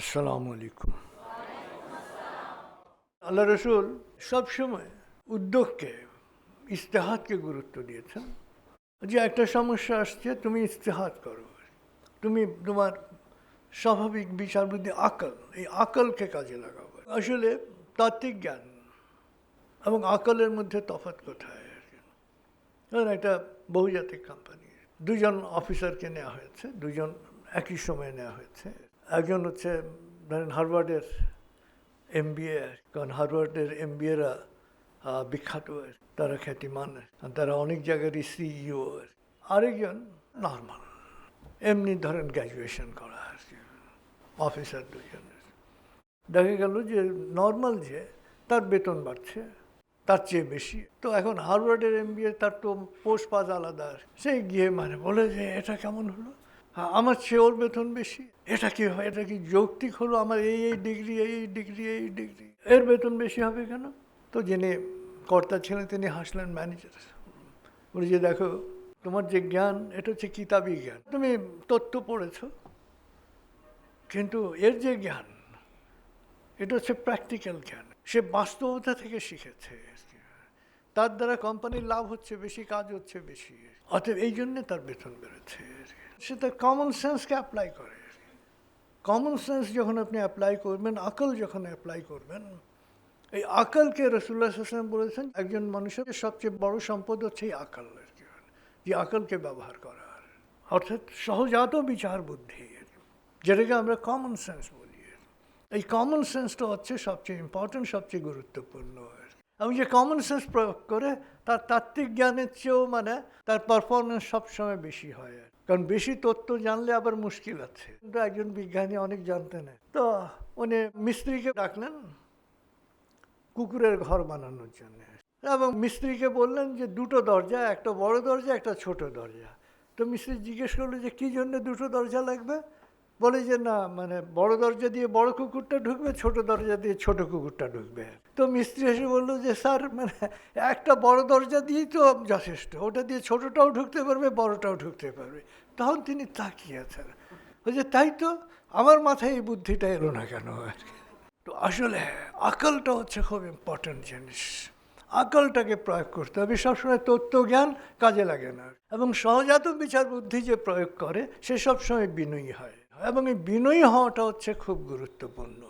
আসসালামু আলাইকুম। আল্লাহ রসুল সবসময় উদ্যোগকে ইস্তেহাতকে গুরুত্ব দিয়েছেন। যে একটা সমস্যা আসছে, তুমি ইস্তেহাত করো। তুমি তোমার স্বাভাবিক বিচার বুদ্ধি আকল, এই আকলকে কাজে লাগাবো আসলে তাত্ত্বিক জ্ঞান এবং আকলের মধ্যে তফাৎ কোথায়? একটা বহুজাতিক কোম্পানি দুজন অফিসারকে নেওয়া হয়েছে, দুজন একই সময়ে নেওয়া হয়েছে। একজন হচ্ছে, ধরেন হারভার্ডের এম বি এ, কারণ হারভার্ডের এম বিএরা বিখ্যাত তারা খ্যাতিমান তারা অনেক জায়গারই সিইও আরেকজন নর্মাল, এমনি ধরেন গ্র্যাজুয়েশন করা আর কি অফিসার দুজনের দেখা গেল যে নর্মাল যে, তার বেতন বাড়ছে, তার চেয়ে বেশি। তো এখন হারভার্ডের এম বি এ, তার তো পোস্ট পাস আলাদা সেই গিয়ে মানে বলে যে, এটা কেমন হলো? হ্যাঁ, আমার চেয়ে ওর বেতন বেশি। এটা কি হয়? এটা কি যৌক্তিক হলো আমার এই এই ডিগ্রি এই এই ডিগ্রি এই ডিগ্রি? এর বেতন বেশি হবে কেন? তো যিনি কর্তা ছিলেন তিনি হাসলেন ম্যানেজার। বলে যে দেখো তোমার যে জ্ঞান এটা হচ্ছে কিতাবি জ্ঞান। তুমি তথ্য পড়েছ কিন্তু এর যে জ্ঞান এটা হচ্ছে প্র্যাকটিক্যাল জ্ঞান। সে বাস্তবতা থেকে শিখেছে। তার দ্বারা কোম্পানির লাভ হচ্ছে বেশি, কাজ হচ্ছে বেশি। অতএব এই জন্যে তার বেতন বেড়েছে। সে তার কমন সেন্সকে অ্যাপ্লাই করে। কমন সেন্স যখন আপনি অ্যাপ্লাই করবেন, আকল যখন অ্যাপ্লাই করবেন, এই আকলকে রসুল্লাহ হাসলাম বলেছেন, একজন মানুষের সবচেয়ে বড় সম্পদ হচ্ছে এই আকল যে আকলকে ব্যবহার করার। অর্থাৎ সহজাত বিচার বুদ্ধি, যেটাকে আমরা কমন সেন্স বলি। এই কমন সেন্সটা হচ্ছে সবচেয়ে ইম্পর্টেন্ট সবচেয়ে গুরুত্বপূর্ণ। এবং যে কমন সেন্স প্রয়োগ করে তার তাত্ত্বিক জ্ঞানের চেয়েও মানে তার পারফরমেন্স সবসময় বেশি হয় আর কারণ বেশি তথ্য জানলে আবার মুশকিল আছে। কিন্তু একজন বিজ্ঞানী অনেক জানতে জানতেন তো উনি মিস্ত্রিকে ডাকলেন কুকুরের ঘর বানানোর জন্য। এবং মিস্ত্রিকে বললেন যে দুটো দরজা, একটা বড় দরজা, একটা ছোট দরজা। তো মিস্ত্রি জিজ্ঞেস করল যে কী জন্য দুটো দরজা লাগবে? বলে যে, না মানে বড় দরজা দিয়ে বড় কুকুরটা ঢুকবে, ছোট দরজা দিয়ে ছোট কুকুরটা ঢুকবে। তো মিস্ত্রি এসে বলল যে, স্যার মানে একটা বড় দরজা দিয়েই তো যথেষ্ট। ওটা দিয়ে ছোটটাও ঢুকতে পারবে, বড়টাও ঢুকতে পারবে। তখন তিনি তাকিয়েছেন যে, তাই তো? আমার মাথায় এই বুদ্ধিটা এলো না কেন? আর তো আসলে আকলটা হচ্ছে খুব ইম্পর্ট্যান্ট জিনিস। আকলটাকে প্রয়োগ করতে হবে। সবসময় তথ্য জ্ঞান কাজে লাগে না। এবং সহজাত বিচার বুদ্ধি যে প্রয়োগ করে, সে সবসময় বিনয়ী হয়। এবং এই বিনয়ী হওয়াটা হচ্ছে খুব গুরুত্বপূর্ণ।